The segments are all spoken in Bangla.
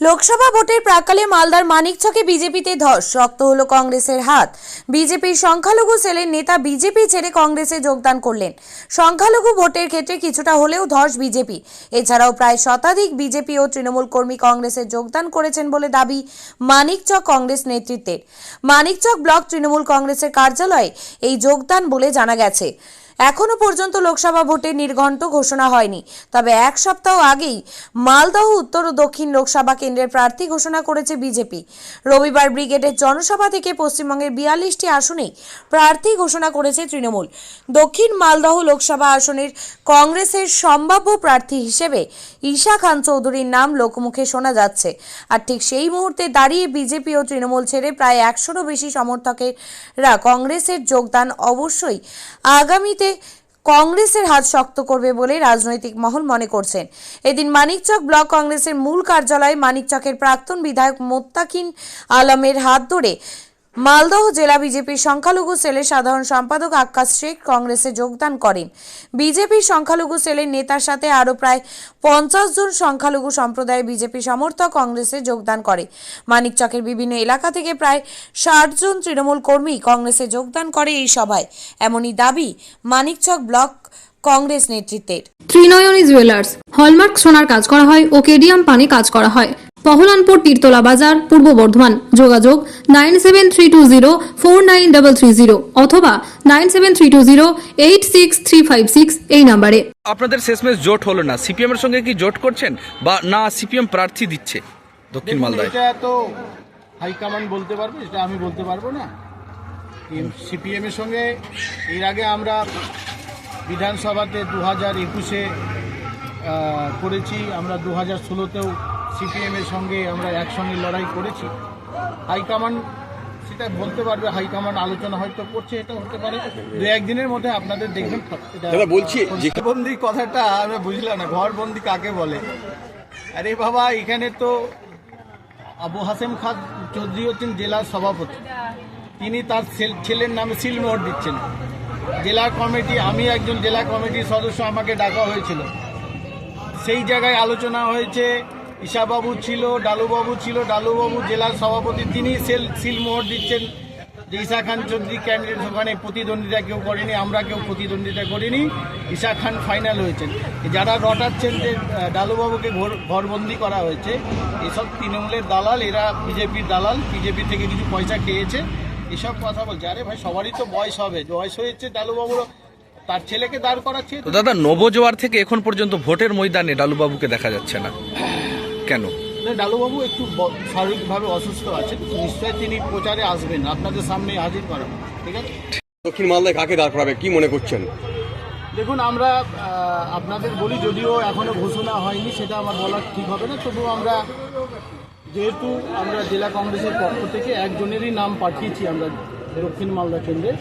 লোকসভা ভোটের প্রাকালে মালদার মানিকচকে বিজেপিতে ধস, রক্ত হলো কংগ্রেসের হাত। বিজেপির সংখ্যালঘু সেলের নেতা বিজেপি ছেড়ে কংগ্রেসে যোগদান করলেন। সংখ্যালঘু ভোটের ক্ষেত্রে কিছুটা হলেও ধস বিজেপি। এছাড়াও প্রায় শতাধিক বিজেপি ও তৃণমূল কর্মী কংগ্রেসে যোগদান করেছেন বলে দাবি মানিকচক কংগ্রেস নেতৃত্বের। মানিকচক ব্লক তৃণমূল কংগ্রেসের কার্যালয়ে এই যোগদান বলে জানা গেছে। এখনও পর্যন্ত লোকসভা ভোটের নির্ঘণ্ট ঘোষণা হয়নি। তবে এক সপ্তাহ আগেই মালদহ, উত্তর ও দক্ষিণ লোকসভা কেন্দ্রের প্রার্থী ঘোষণা করেছে বিজেপি। রবিবার ব্রিগেডের জনসভা থেকে পশ্চিমবঙ্গের বিয়াল্লিশটি আসনেই প্রার্থী ঘোষণা করেছে তৃণমূল। দক্ষিণ মালদহ লোকসভা আসনের কংগ্রেসের সম্ভাব্য প্রার্থী হিসেবে ঈশা খান চৌধুরীর নাম লোকমুখে শোনা যাচ্ছে। আর ঠিক সেই মুহূর্তে দাঁড়িয়ে বিজেপি ও তৃণমূল ছেড়ে প্রায় একশোরও বেশি সমর্থকেরা কংগ্রেসের যোগদান অবশ্যই আগামীতে কংগ্রেসের হাত শক্ত করবে বলে রাজনৈতিক মহল মনে করছেন। এদিন মানিকচক ব্লক কংগ্রেসের মূল কার্যালয়ে মানিকচকের প্রাক্তন বিধায়ক মোত্তাকিন আলমের হাত ধরে মালদহ জেলা বিজেপির সংখ্যালঘু সেলের সাধারণ সম্পাদক আক্কাস শেখ কংগ্রেসে যোগদান করেন। বিজেপির সংখ্যালঘু সেলের নেতার সাথে আরও প্রায় পঞ্চাশ জন সংখ্যালঘু সম্প্রদায়ের বিজেপি সমর্থক কংগ্রেসে যোগদান করে। মানিকচকের বিভিন্ন এলাকা থেকে প্রায় ষাট জন তৃণমূল কর্মী কংগ্রেসে যোগদান করে এই সভায়। এমনই দাবি মানিকচক ব্লক কংগ্রেস নেতৃত্বের। ত্রিনয়নী জুয়েলার্স, হলমার্ক সোনার কাজ করা হয় ও কেডিয়াম পানে কাজ করা হয়। পহলানপুর তীরতলা বাজার পূর্ব বর্ধমান। যোগাযোগ nine seven three two zero four nine double three zero অথবা nine seven three two zero eight six three five six এই নাম্বারে। আপনাদের শেষমেশ জোট হলো না? সিপিএম এর সঙ্গে কি জোট করছেন বা না সিপিএম প্রার্থী দিচ্ছে দক্ষিণ মালদায়? এটা তো হাইকমান্ড বলতে পারবে এটা আমি বলতে পারব না। সিপিএম এর সঙ্গে এর আগে আমরা বিধানসভাতে দু হাজার একুশে করেছি আমরা দু হাজার ষোলোতেও সিপিএম এর সঙ্গে আমরা একসঙ্গে লড়াই করেছি। হাইকমান্ড সেটা বলতে পারবে হাইকমান্ড আলোচনা হয়তো করছে এটা হতে পারে। দু একদিনের মধ্যে আপনাদের দেখবেন। দাদা বলছি বন্দি কথাটা আমরা বুঝলাম না ঘরবন্দি কাকে বলে? আরে বাবা এখানে তো আবু হাসেম খান চৌধুরী হচ্ছেন জেলার সভাপতি। তিনি তার ছেলের নামে সিলমোহর দিচ্ছেন। জেলা কমিটি আমি একজন জেলা কমিটির সদস্য আমাকে ডাকা হয়েছিল। সেই জায়গায় আলোচনা হয়েছে ঈশাবাবু ছিল, ডালুবাবু ছিল, ডালুবাবু জেলার সভাপতি, তিনি সেল সিলমোহর দিচ্ছেন যে ঈশা খান চৌধুরী ক্যান্ডিডেট ওখানে প্রতিদ্বন্দ্বিতা কেউ করেনি, আমরা কেউ প্রতিদ্বন্দ্বিতা করিনি, ঈশা খান ফাইনাল হয়েছেন। যারা রটাচ্ছেন যে ডালুবাবুকে ঘর- ঘরবন্দি করা হয়েছে, এসব তৃণমূলের দালাল, এরা বিজেপির দালাল, বিজেপি থেকে কিছু পয়সা খেয়েছে, এসব কথা বলছে। আরে ভাই, সবারই তো বয়স হবে, বয়স হয়েছে ডালুবাবুর তার ছেলেকে দাঁড় করাচ্ছে। দাদা, নবজোয়ার থেকে এখন পর্যন্ত ভোটের ময়দানে ডালুবাবুকে দেখা যাচ্ছে না। কেন? না, ডালুবাবু একটু ব- শারীরিকভাবে অসুস্থ আছেন নিশ্চয়ই তিনি প্রচারে আসবেন আপনাদের সামনে হাজির করাবেন ঠিক আছে? দক্ষিণ মালদায় কাকে দাঁড় করাবে কি মনে করছেন? দেখুন আমরা আপনাদের বলি যদিও এখনও ঘোষণা হয়নি সেটা আমার বলা ঠিক হবে না তবুও আমরা যেহেতু আমরা জেলা কংগ্রেসের পক্ষ থেকে একজনেরই নাম পাঠিয়েছি আমরা দক্ষিণ মালদা কেন্দ্রে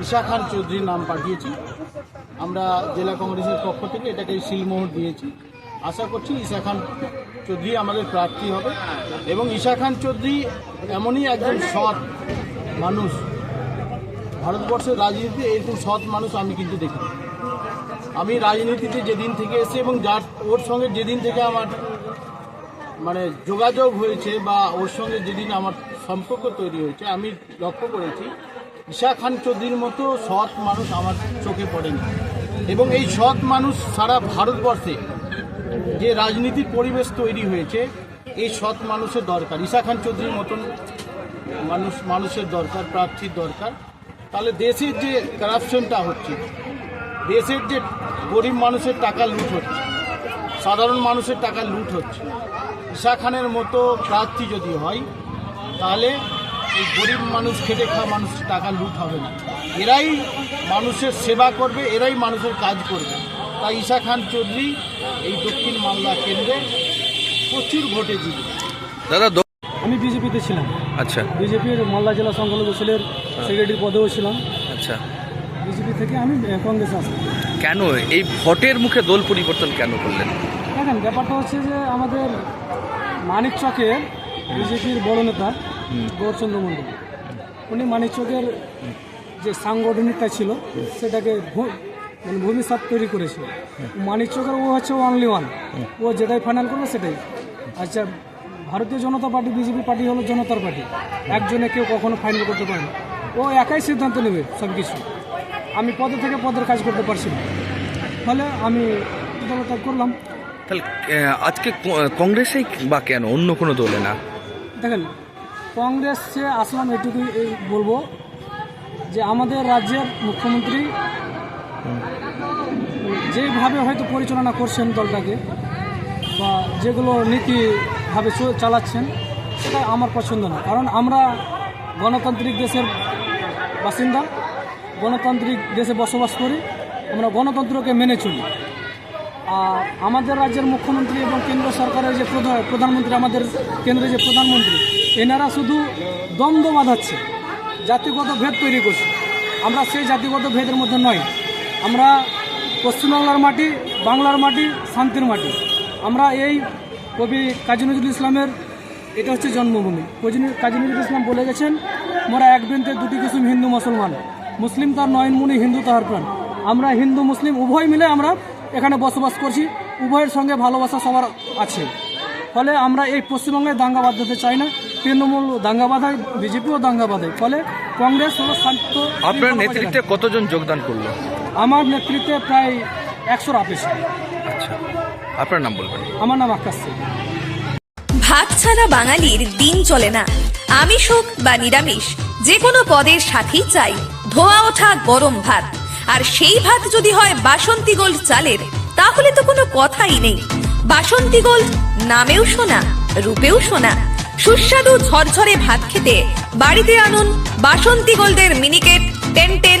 ঈশা খান চৌধুরীর নাম পাঠিয়েছি আমরা জেলা কংগ্রেসের পক্ষ থেকে এটাকে শিলমোহর দিয়েছি। আশা করছি ঈশা খান চৌধুরী আমাদের প্রার্থী হবে। এবং ঈশা খান চৌধুরী এমনই একজন সৎ মানুষ। ভারতবর্ষের রাজনীতিতে এরকম সৎ মানুষ আমি কিন্তু দেখি আমি রাজনীতিতে যেদিন থেকে এসে এবং যার ওর সঙ্গে যেদিন থেকে আমার মানে যোগাযোগ হয়েছে বা ওর সঙ্গে যেদিন আমার সম্পর্ক তৈরি হয়েছে, আমি লক্ষ্য করেছি ঈশা খান চৌধুরীর মতো সৎ মানুষ আমার চোখে পড়েনি। এবং এই সৎ মানুষ সারা ভারতবর্ষে যে রাজনীতির পরিবেশ তৈরি হয়েছে, এই সৎ মানুষের দরকার। ঈশা খান চৌধুরীর মতন মানুষ, মানুষের দরকার, প্রার্থীর দরকার। তাহলে দেশের যে কারাপশনটা হচ্ছে, দেশের যে গরিব মানুষের টাকা লুট হচ্ছে, সাধারণ মানুষের টাকা লুট হচ্ছে, ঈশা খানের মতো প্রার্থী যদি হয়, তাহলে এই গরিব মানুষ, খেটে খাওয়া মানুষের টাকা লুট হবে না। এরাই মানুষের সেবা করবে, এরাই মানুষের কাজ করবে। তাই ঈশা খান চৌধুরী এই দক্ষিণ মালদা কেন্দ্রে প্রচুর ভোটে জিতবে দাদা আমি বিজেপিতে ছিলাম। আচ্ছা। বিজেপির মালদা জেলা সংখ্যালঘু সেলের সেক্রেটারি পদেও ছিলাম। আচ্ছা। বিজেপি থেকে আমি কংগ্রেসে আসলাম। কেন? এই ভোটের মুখে দল পরিবর্তন কেন করলেন? দেখেন ব্যাপারটা হচ্ছে যে আমাদের মানিক চকের বিজেপির বড় নেতা গৌরচন্দ্র মন্ডল উনি মানিক চকের যে সাংগঠনিকটা ছিল সেটাকে মানে ভূমিসাপ তৈরি করেছিল মানিক চকের ও হচ্ছে অনলি ওয়ান ও যেটাই ফাইনাল করবে সেটাই। আচ্ছা ভারতীয় জনতা পার্টি বিজেপি পার্টি হলো জনতার পার্টি। একজনে কেউ কখনো ফাইনাল করতে পারে না। ও একাই সিদ্ধান্ত নেবে সব কিছু আমি পদে থেকে পদের কাজ করতে পারছি না। ফলে আমি দলত্যাগ করলাম। তাহলে আজকে কংগ্রেসেই বা কেন? অন্য কোনো দলে না? দেখেন কংগ্রেসে আসলাম এটুকুই বলব যে আমাদের রাজ্যের মুখ্যমন্ত্রী যেভাবে হয়তো পরিচালনা করছেন দলটাকে বা যেগুলো নীতিভাবে চালাচ্ছেন, সেটা আমার পছন্দ না। কারণ আমরা গণতান্ত্রিক দেশের বাসিন্দা, গণতান্ত্রিক দেশে বসবাস করি, আমরা গণতন্ত্রকে মেনে চলি। আর আমাদের রাজ্যের মুখ্যমন্ত্রী এবং কেন্দ্র সরকারের যে প্রধান প্রধানমন্ত্রী, আমাদের কেন্দ্রের যে প্রধানমন্ত্রী, এনারা শুধু দ্বন্দ্ব বাঁধাচ্ছে, জাতিগত ভেদ তৈরি করছে। আমরা সেই জাতিগত ভেদের মধ্যে নয় আমরা পশ্চিমবাংলার মাটি বাংলার মাটি শান্তির মাটি। আমরা এই কবি কাজী নজরুল ইসলামের এটা হচ্ছে জন্মভূমি। কাজী কাজী নজরুল ইসলাম বলে গেছেন মোরা এক বৃন্তে দুটি কিসুম হিন্দু মুসলমান। মুসলিম তার নয়ন মুনি হিন্দু তাহার প্রাণ। আমরা হিন্দু মুসলিম উভয় মিলে আমরা এখানে বসবাস করছি। উভয়ের সঙ্গে ভালোবাসা সবার আছে। ফলে আমরা এই পশ্চিমবঙ্গে দাঙ্গা বাঁধাতে চাই না। তৃণমূল দাঙ্গা বাঁধায় বিজেপিও দাঙ্গা বাঁধায় ফলে কংগ্রেস হলো শান্ত আপনার নেতৃত্বে কতজন যোগদান করল? আমার নেতৃত্বে প্রায় একশোর আপিস আচ্ছা। আপনার নাম বলবেন? আমার নাম আকাশ সিং। ভাত ছাড়া বাঙালির দিন চলে না। আমিষ হোক বা নিরামিষ যে কোনো পদের সাথেই চাই। ধোয়া ওঠা গরম ভাত। আর সেই ভাত যদি হয় বাসন্তী গোল্ড চালের তাহলে তো কোনো কথাই নেই। বাসন্তী গোল্ড নামেও শোনা রূপেও শোনা সুস্বাদু ঝরঝরে ভাত খেতে বাড়িতে আনুন বাসন্তী গোল্ডের মিনিকেট টেনটেন